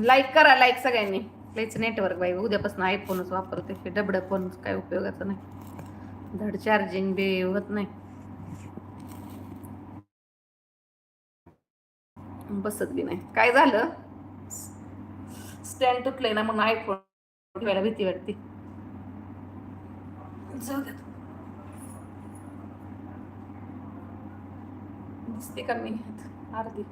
Like करा like सगळ्यांनी. लईच नेटवर्क बाई उद्यापासून आयफोनच वापरते ते. डबडं फोन काय उपयोगाचं नाही. धड चार्जिंग बी होत नाही. बसत बी नाही. काय झालं? स्टँड तुटलंय ना म्हणून आयफोन ठेवायला भीती वाटते. जाऊ द्या. दिसते का मी? अर्धी.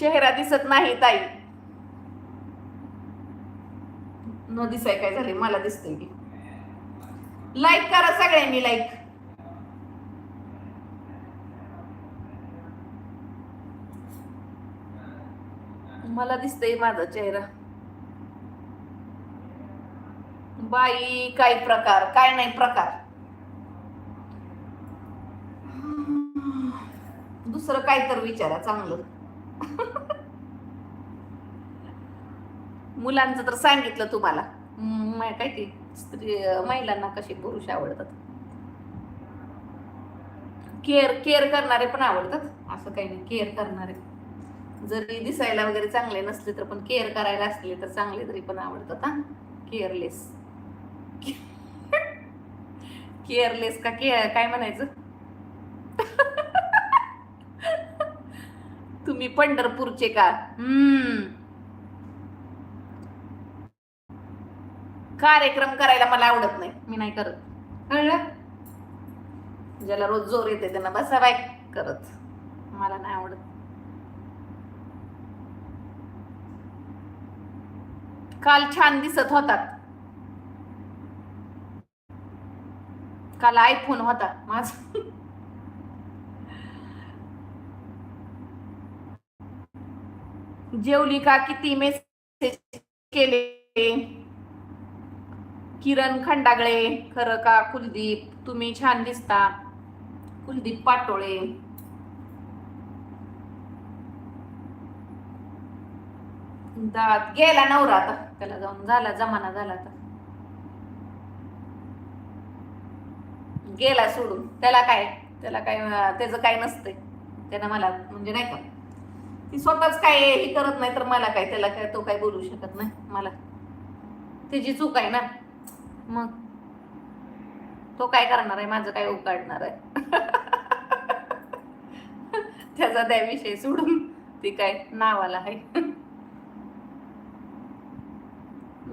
चेहरा दिसत नाही ताई. न दिसाय काय झाले मला दिसतंय की. लाईक करा सगळ्यांनी लाईक मला दिसतंय माझा चेहरा. बाई काय प्रकार? काय नाही प्रकार. दुसरं काय तर विचारा चांगलं. मुलांचं तर सांगितलं तुम्हाला. काय ते स्त्री महिलांना कसे पुरुष आवडतात? केअर केअर करणारे पण आवडतात. असं काही नाही केअर करणारे. जरी दिसायला वगैरे चांगले नसले तर पण केअर करायला असले तर चांगले तरी पण आवडतात हा. केअरलेस केअरलेस का केअर काय म्हणायचं? तुम्ही पंढरपूरचे का? हम्म. कार्यक्रम करायला मला आवडत नाही. मी नाही करत. कळलं? ज्याला रोज जोर येते त्यांना बसा बाय. करत. मला नाही आवडत. काल छान दिसत होतात. काल आयफोन होता. माझा. जेवली का किती मेसेज केले? किरण खंडागळे खरं का कुलदीप? तुम्ही छान दिसता. कुलदीप पाटोळे. दात गेला नवरा आता. त्याला जाऊन झाला जमाना झाला आता. गेला सोडून. त्याला काय? त्याला काय त्याचं काय नसतंय. त्यानं मला म्हणजे नाही का ती स्वतःच काय हे करत नाही तर मला काय त्याला काय तो काय बोलू शकत नाही मला. त्याची चूक आहे ना. मग तो काय करणार आहे? माझं काय उकाडणार आहे? त्याचा त्या विषय सोडून ती काय नावाला आहे.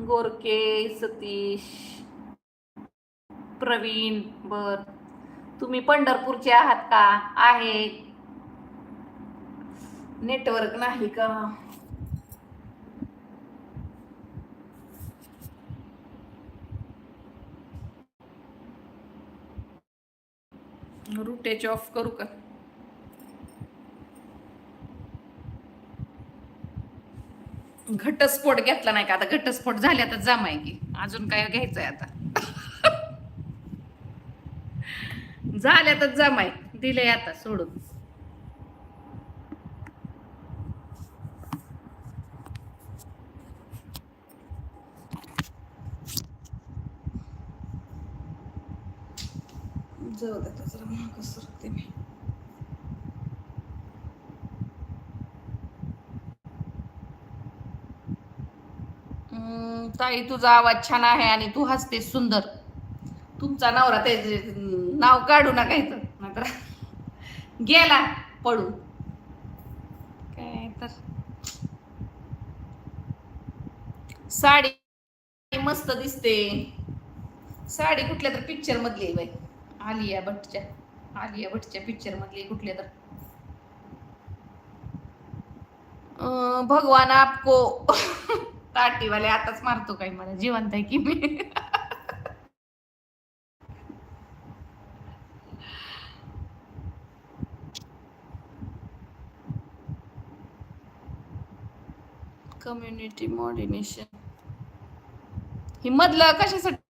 गोरके सतीश प्रवीण बर. तुम्ही पंढरपूरचे आहात का? आहे. नेटवर्क नाही का? रुटेच ऑफ करू का? घटस्फोट घेतला नाही का? आता घटस्फोट झाले आता जमाय की. अजून काय घ्यायचंय आता? झाल्यातच जमाय. दिले आता सोडून. जाऊ दे आता जरा मागं सरकते मी. ताई तुझा आवाज छान आहे आणि तू हसते सुंदर. तुमचा नवरा ते नाव काढू नका इथं नाहीतर गेला पडून काय तर. साडी मस्त दिसते. साडी कुठल्या तर पिक्चर मधली बाई. आलिया भट्टच्या आलिया भट्टच्या पिक्चर मधले कुठले कुठल्या तर भगवान आपको. ताटीवाले आताच मारतो काही मला जिवंत आहे की मी. कम्युनिटी मॉडिनेशन ही मधलं कशासाठी?